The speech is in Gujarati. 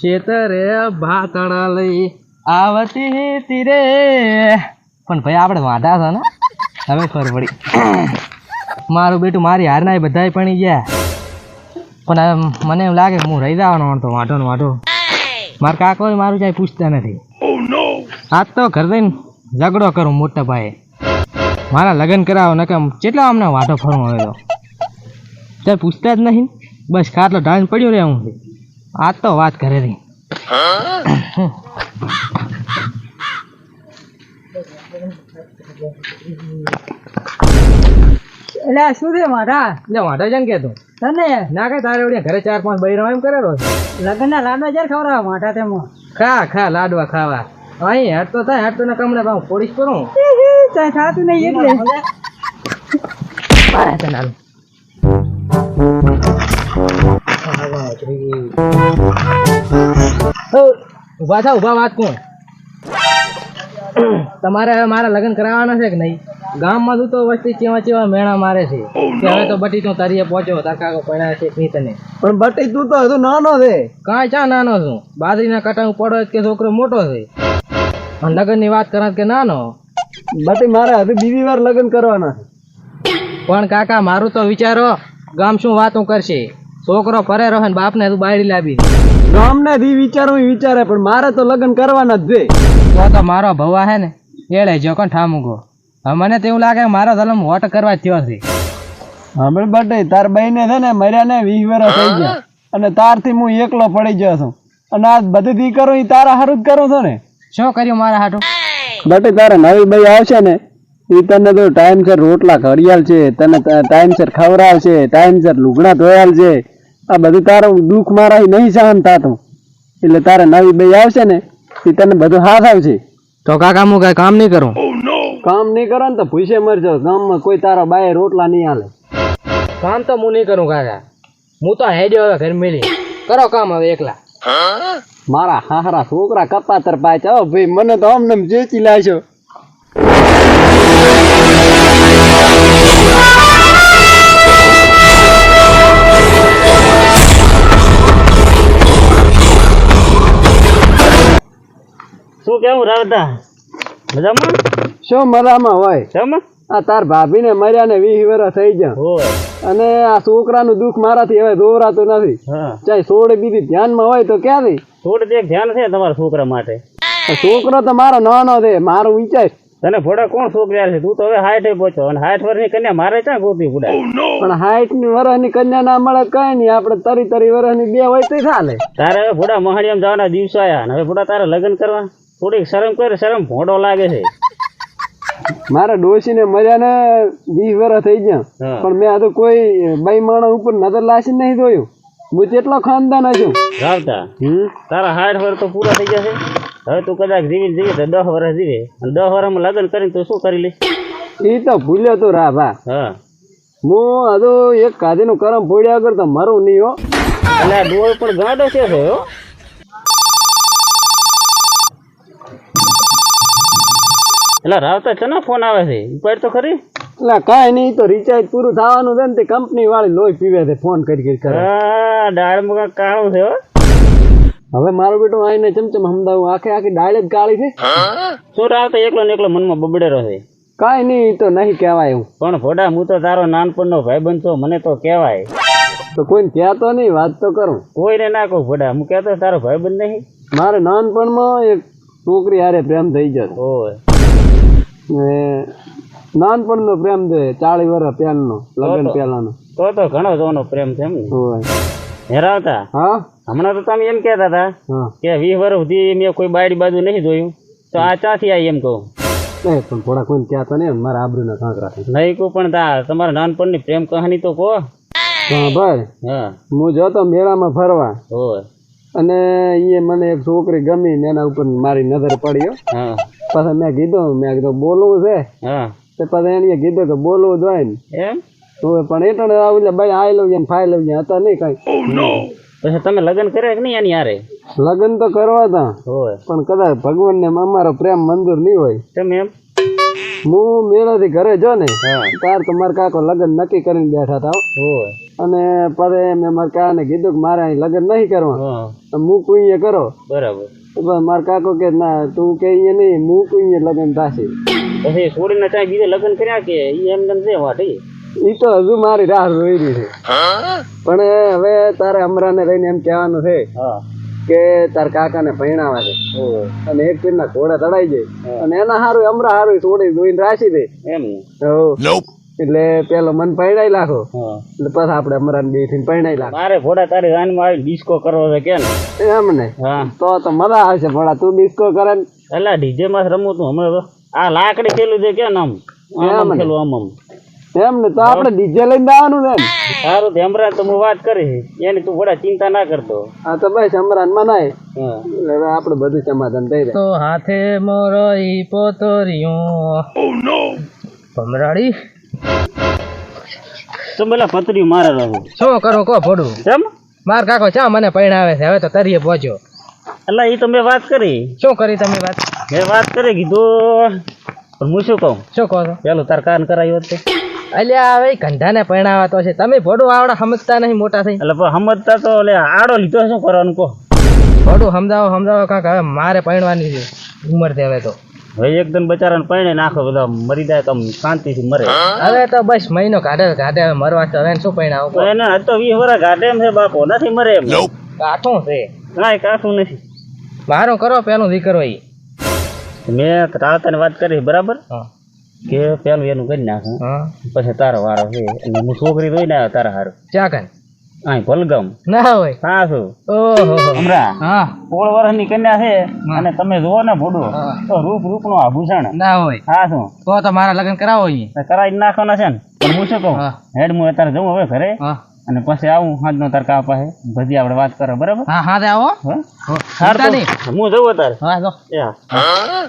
ખેતરે ભાતણા લઈ આવતી તીરે પણ ભાઈ, આપણે વાંધા છે ને? હવે ખબર પડી. મારું બેટું મારી હારના બધા પણી ગયા. પણ મને એમ લાગે હું રહી જવાનો તો વાંધો ને વાંઢો. મારા કાકો મારું જાય પૂછતા નથી. આજ તો ઘર જઈને ઝઘડો કરું મોટા ભાઈ મારા લગ્ન કરાવો નકમ કેટલા અમને વાંધો ફરવો હવે તો પૂછતા જ નહીં બસ ખાટલો ઢાળીને પડ્યો રહે હું. આજ તો વાત કરે રે એટલે શું રે મારા? એટલે મારા છે કેતો તને? ના કે તારે વળી ઘરે ચાર પાંચ બૈરો એમ કરેલો લગ્નના લાડવા જ્યારે ખવડાવવા માઠા તેમાં. ખા ખા લાડવા ખાવા. અહીં હેડતો થાય હેડતો તો ને ભાવ પાઉં પોડીશ કરું ત્યાં ખાતું નહીં એટલે. પાડે તને ઊભા થા ઊભા વાત કોણ? તમારે હવે મારા લગ્ન કરાવવાના છે કે નહીં? ગામમાં તું તો વસ્તી ચેવા ચેવા મેળા મારે છે. કે હવે તો બટી તું તારીએ પહોંચ્યો તાર કાકો પડ્યા છે નહીં તને પણ બટી તું તો હજુ નાનો છે. કાંઈ ચા નાનો છું? બાજરીના હું પડો કે છોકરો મોટો છે? અને લગ્નની વાત કરે કે નાનો? બટી મારે હજુ બીજી વાર લગ્ન કરવાના પણ કાકા મારું તો વિચારો ગામ શું વાતું કરશે? છોકરો ફરે રહે ને બાપને તું બાયડી લાવી અમને દી વિચારવું વિચારે પણ મારે તો લગ્ન કરવાના જ તો તો મારો ભવા હે ને એળે જો કોણ ઠામુગો મને તો એવું લાગે મારો ધલમ વોટ કરવા થયો છે. હમણાં બટે તાર બહેને છે ને મર્યા ને વીસ વર્ષ થઈ ગયા. અને તારથી હું એકલો પડી ગયો છું. અને આ બધી દી કરું તારા હારું જ કરું છું ને? શું કર્યું મારા હાટું? બટે તારે નવી ભાઈ આવશે ને એ તને તો ટાઈમસર રોટલા ઘડિયાળ છે તને ટાઈમસર ખવડાવશે ટાઈમસર લુગડા ધોયાલ છે. આ બધું તારું દુઃખ મારા નહીં સહન થતું એટલે તારે નવી બે આવશે ને એ તને બધું હાથ આવશે. તો કાકા હું કઈ કામ નહીં કરું? કામ નહીં કરો ને તો ભૂસે મરજો ગામમાં કોઈ તારા બાય રોટલા નહીં હાલે. કામ તો હું નહીં કરું કાકા. હું તો હેડ્યો હવે ઘર મેલી. કરો કામ હવે એકલા. મારા હાહરા છોકરા કપાતર પાછા. ભાઈ મને તો અમને જેચી લાશો શું કેવું રાવતા? મજામાં? શું મરામાં હોય? જમા આ તાર ભાભીને મર્યા ને વીસ વર્ષ થઈ ગયા. અને આ છોકરાનું દુઃખ મારાથી હવે દોરાતું નથી. ચાહે સોળે બીજી ધ્યાનમાં હોય તો ક્યાંથી? થોડું એક ધ્યાન છે તમારા છોકરા માટે. છોકરો તો મારો નાનો છે મારું વિચાર. તને ફોડા કોણ છોકરી છે? તું તો હવે હાઈટ પહોંચો અને હાઈટ વર્ષની કન્યા મારે ક્યાં ગોતી ફૂડા પણ હાઈટની વર્ષની કન્યા ના મળે કઈ નહીં. આપણે તરી તરી વર્ષની બે હોય તો ચાલે તારે હવે ફોડા મહાડિયામાં જવાના દિવસો આયા. અને હવે ફોડા તારે લગ્ન કરવા? થોડીક શરમ કરે શરમ ભોડો લાગે છે. મારા ડોશી ને મજા ને વીસ વર્ષ થઈ ગયા. પણ મેં આ તો કોઈ બાઈ માણસ ઉપર નજર લાસી નહીં જોયું. હું કેટલો ખાનદાન છું રાવતા તારા હાઠ વર્ષ તો પૂરા થઈ જશે હવે તું કદાચ જીવી જીવી તો દસ વર્ષ જીવે. અને દસ વર્ષમાં લગ્ન કરીને તો શું કરી લઈશ એ તો ભૂલ્યો તો રા ભા હા. હું હજુ એક કાધીનું કરમ ફોડ્યા કરતા તો મરું નહીં હો. એટલે ડોળ પણ ગાંડો છે હો. એટલે રાવતા ચના ફોન આવે છે? ઉપાડ તો ખરી? એટલે કાંઈ નહીં તો રિચાર્જ પૂરું થવાનું છે ને તે કંપની વાળી લોહી પીવે છે ફોન કરી કરી કરે. હા દાળમાં કાંઈક કાળું છે હો. હવે મારો બેટો આઈને ચમચમ સમજાવું આખે આખી ડાળ જ કાળી છે. શું રાવતા એકલો ને એકલો મનમાં બબડેરો છે? કાંઈ નહીં તો નહીં કહેવાય હું પણ ભોડા હું તો તારો નાનપણનો ભાઈબંધ છો મને તો કહેવાય. તો કોઈને કહેતો નહીં વાત તો કરું. કોઈને ના કહું ભોડા હું કહેતો તારો ભાઈબંધ નહીં? મારે નાનપણમાં એક છોકરી હારે પ્રેમ થઈ જતો ઓય. ને નાનપણનો પ્રેમ છે ચાળી વર્ષ પહેલાનો લગ્ન પહેલાનો. તો તો ઘણો જોનો પ્રેમ છે એમ હોય. હેરાવતા? હા? હમણાં તો તમે એમ કહેતા હતા કે વીસ વર્ષ સુધી મેં કોઈ બાયડી બાજુ નહીં જોયું. તો આ ચાથી આવી એમ કહું? નહીં પણ થોડા કોઈને તો નહીં મારા આબરૂના કાંકરા નહીં કહું પણ તા તમારા નાનપણની પ્રેમ કહાની તો કહો. હા ભાઈ. હા. હું જતો મેળામાં ફરવા. હોય. અને એ મને એક છોકરી ગમી ને એના ઉપર મારી નજર પડી હો. પછી મેં કીધું મેં કીધું બોલવું છે? હા. તે પછી એને કીધું કે બોલવું જોઈએ ને. એમ? તો પણ એટલે આવું એટલે ભાઈ આઈ લઉં ને ફાઈ લઉં હતા નહીં કઈ. પછી તમે લગ્ન કર્યા કે નહીં એની યારે લગ્ન તો કરવા હતા હોય. પણ કદાચ ભગવાનને અમારો પ્રેમ મંજૂર નહીં હોય. તમે એમ? હું મેળાથી ઘરે જો ને હા. તાર તો મારા કાકો લગ્ન નક્કી કરીને બેઠા હતા હો. અને પછી મેં મારા કાકાને કીધું કે મારે અહીં લગ્ન નહીં કરવા. હું. તો અહીંયા કરો. બરાબર. મારા કાકો કે ના તું કે અહીંયા નહીં હું અહીંયા લગ્ન થશે. પછી છોડીને ત્યાં બીજે લગ્ન કર્યા કે ઈ એમ તેમ છે વાટી? એ તો હજુ મારી રાહ જોઈ રહી છે. પણ હવે તારે અમરાને રહીને એમ કહેવાનું છે હા. કે તાર કાકાને ભણાવા છે. અને એક તીરના ઘોડા ચડાઈ જાય અને એના હારું અમરા હારું થોડી જોઈને રાખી દે. એમ એટલે પેલો મન પૈણાઈ લાખો. એટલે પછી આપણે અમરાને બેથી પૈણાઈ લાખો. મારે ઘોડા તારી વાનમાં આવી ડિસ્કો કરવો છે કે ને એમ ને? તો તો મજા આવશે ભણા તું ડિસ્કો કરે ને? એટલે ડીજે માં રમવું તું હમણાં તો. આ લાકડી ખેલું છે કે આમ? આમ ખેલું આમ આમ. એમ ને તો આપણે ડીજે લઈને આવવાનું ને એમ. સારું તે તો હું વાત કરી એની તું ઘોડા ચિંતા ના કરતો. આ તો ભાઈ સમરાન મનાય હા. હવે આપણે બધું સમાધાન થઈ જાય. તો હાથે મોરો ઈ પોતરિયું ભમરાડી તો પેલા પતરી મારે રહું શું કરો કો ભોડું? કેમ માર કાકો ચા મને પૈણાવે છે હવે તો તરીએ પહોંચ્યો એટલે એ તો મેં વાત કરી. શું કરી તમે વાત? મેં વાત કરી કીધું પણ હું શું કહું? શું કહો છો? પેલું તાર કાન કરાયું હોત. અલ્યા હવે ગંધાને પૈણાવા તો છે. તમે ભોડું આવડા સમજતા નહીં મોટા થઈ. એટલે પણ સમજતા તો એટલે આડો લીધો શું કરવાનું કહો? ભોડું સમજાવો સમજાવો કાંક હવે મારે પરણવાની છે. ઉંમર છે હવે તો. હવે એકદમ બચારાને પરણે નાખો બધા મરી જાય તો શાંતિથી મરે. હવે તો બસ મહિનો કાઢે કાઢે હવે મરવા તો હવે શું પરણાવો તો એને હજ તો વીસ વર્ષ ઘાટે એમ છે બાપો નથી મરે એમ. કાઠું છે. કાંઈ કાઠું નથી. મારું કરો પેલું દીકરો એ મેં રાવતાને વાત કરી બરાબર? હા. કે પેલું એનું કરી નાખ. પછી તારો વારો છે. એટલે હું છોકરી જોઈ ને તારા હારું. ચા કઈ અહીં કોલગમ ના હોય. સાસુ ઓહો. હમરા હા. સોળ વર્ષની કન્યા છે અને તમે જુઓ ને ભોડું. તો રૂપ રૂપનું આભૂષણ ના હોય. હા શું? તો તો મારા લગ્ન કરાવો અહીં કરાવી નાખવાના છે ને. હું શું કહું? હેડ હું અત્યારે જઉં હવે ઘરે. અને પછી આવું સાંજનો નો કા પાસે બધી આપણે વાત કરો બરાબર? હા હા આવો. હા? જઉં અત્યારે. હા જો. એ હા?